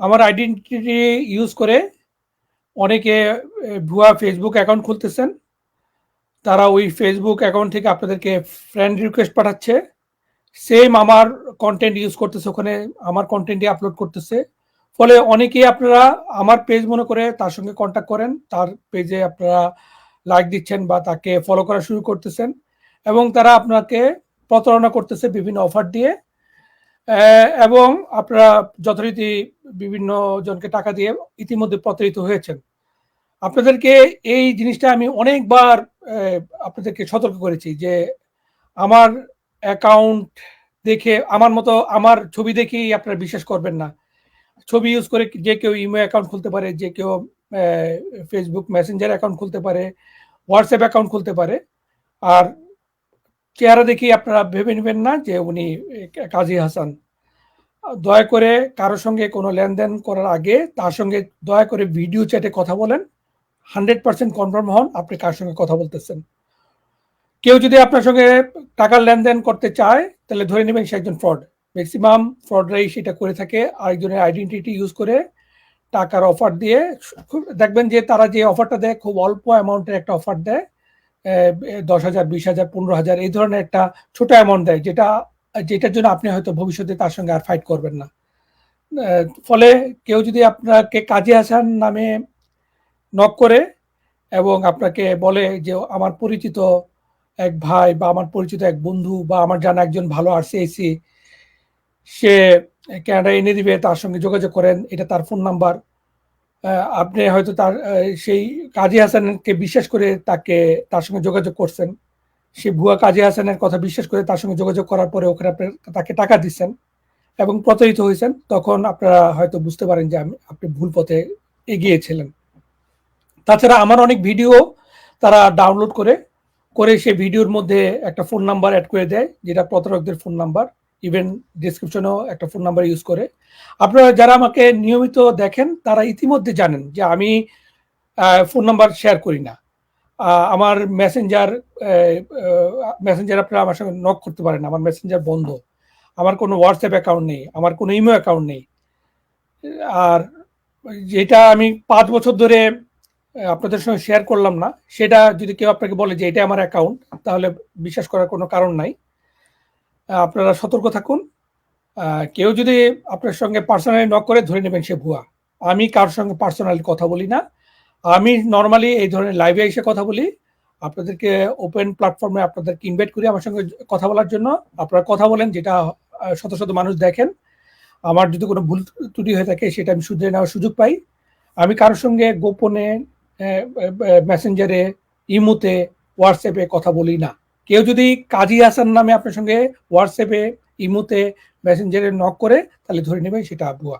আমার identity use করে অনেকে ভুয়া ফেসবুক অ্যাকাউন্ট খুলতেছেন। তারা ওই ফেসবুক অ্যাকাউন্ট থেকে আপনাদেরকে ফ্রেন্ড রিকোয়েস্ট পাঠাচ্ছে। সেম আমার কন্টেন্ট ইউজ করতেছে ওখানে, আমার কন্টেন্টই আপলোড করতেছে। ফলে অনেকেই আপনারা আমার পেজ মনে করে তার সঙ্গে কনট্যাক্ট করেন। তার পেজে আপনারা লাইক দিচ্ছেন বা তাকে ফলো করা শুরু করতেছেন এবং তারা আপনাকে প্রতারণা করতেছে বিভিন্ন অফার দিয়ে। এবং আপনারা যথারীতি বিভিন্ন জনকে টাকা দিয়ে ইতিমধ্যে প্রতারিত হয়েছেন। আপনাদেরকে এই জিনিসটা আমি অনেকবার আপনাদেরকে সতর্ক করেছি যে আমার অ্যাকাউন্ট দেখে আমার মতো আমার ছবি দেখেই আপনারা বিশ্বাস করবেন না। ছবি ইউজ করে যে কেউ ইমো অ্যাকাউন্ট খুলতে পারে, যে কেউ ফেসবুক মেসেঞ্জার অ্যাকাউন্ট খুলতে পারে, হোয়াটসঅ্যাপ অ্যাকাউন্ট খুলতে পারে। আর চেহারা দেখি আপনারা ভেবে নেবেন না যে উনি কাজী হাসান। দয়া করে কারোর সঙ্গে কোনো লেনদেন করার আগে তার সঙ্গে দয়া করে ভিডিও চ্যাটে কথা বলেন। 100% কনফার্ম হন আপনি কার সঙ্গে কথা বলতেছেন। কেউ যদি আপনার সঙ্গে টাকার লেনদেন করতে চায়, তাহলে ধরে নেবেন সে একজন ফ্রড। মেক্সিমাম ফ্রডরাই সেটা করে থাকে, আরেকজনের আইডেন্টিটি ইউজ করে টাকার অফার দিয়ে খুব দেখবেন যে তারা যে অফারটা দেয়, খুব অল্প অ্যামাউন্টের একটা অফার দেয়। অ্যা এ ১০,০০০, ২০,০০০, ১৫,০০০ এই ধরনের একটা ছোট অ্যামাউন্ট দেয় যেটা যেটার জন্য আপনি হয়তো ভবিষ্যতে তার সঙ্গে আর ফাইট করবেন না। ফলে কেউ যদি আপনাকে কাজী হাসান নামে নক করে এবং আপনাকে বলে যে আমার পরিচিত এক ভাই বা আমার পরিচিত এক বন্ধু বা আমার জানা একজন ভালো আরসিআইসি সে কানাডায় এনে দিবে তার সঙ্গে যোগাযোগ করেন। এটা তার ফোন নাম্বার। আপনি হয়তো তার সেই কাজী হাসানকে বিশ্বাস করে তাকে তার সঙ্গে যোগাযোগ করছেন। সে ভুয়া কাজী হাসানের কথা বিশ্বাস করে তার সঙ্গে যোগাযোগ করার পরে ওখানে আপনার তাকে টাকা দিচ্ছেন এবং প্রতারিত হয়েছেন। তখন আপনারা হয়তো বুঝতে পারেন যে আমি আপনি ভুল পথে এগিয়েছিলেন। তাছাড়া আমার অনেক ভিডিও তারা ডাউনলোড করে, করে সে ভিডিওর মধ্যে একটা ফোন নাম্বার অ্যাড করে দেয় যেটা প্রতারকদের ফোন নাম্বার। ইভেন ডেসক্রিপশনেও একটা ফোন নাম্বার ইউজ করে। আপনারা যারা আমাকে নিয়মিত দেখেন তারা ইতিমধ্যে জানেন যে আমি ফোন নাম্বার শেয়ার করি না। আমার মেসেঞ্জার মেসেঞ্জার আপনারা আমার সঙ্গে নক করতে পারেন আমার মেসেঞ্জার বন্ধ। আমার কোনো হোয়াটসঅ্যাপ অ্যাকাউন্ট নেই। আমার কোনো ইমো অ্যাকাউন্ট নেই। আর যেটা আমি পাঁচ বছর ধরে আপনাদের সঙ্গে শেয়ার করলাম না, সেটা যদি কেউ আপনাকে বলে যে এটা আমার অ্যাকাউন্ট তাহলে বিশ্বাস করার কোনো কারণ নাই। আপনারা সতর্ক থাকুন। কেউ যদি আপনার সঙ্গে পার্সোনালি নক করে ধরে নেবেন সে ভুয়া। আমি কারও সঙ্গে পার্সোনালি কথা বলি না। আমি নর্মালি এই ধরনের লাইভে এসে কথা বলি। আপনাদেরকে ওপেন প্ল্যাটফর্মে আপনাদেরকে ইনভাইট করি আমার সঙ্গে কথা বলার জন্য। আপনারা কথা বলেন যেটা শত, শত মানুষ দেখেন। আমার যদি কোনো ভুল ত্রুটি হয়ে থাকে সেটা আমি শুধরে নেওয়ার সুযোগ পাই। আমি কারোর সঙ্গে গোপনে মেসেঞ্জারে, ইমোতে, এ কথা বলি না। কেউ যদি কাজী হাসান নামে আপনার সঙ্গে হোয়াটসঅ্যাপে ইমুতে মেসেঞ্জারে নক করে, তাহলে ধরে নেবেন সেটা ভুয়া।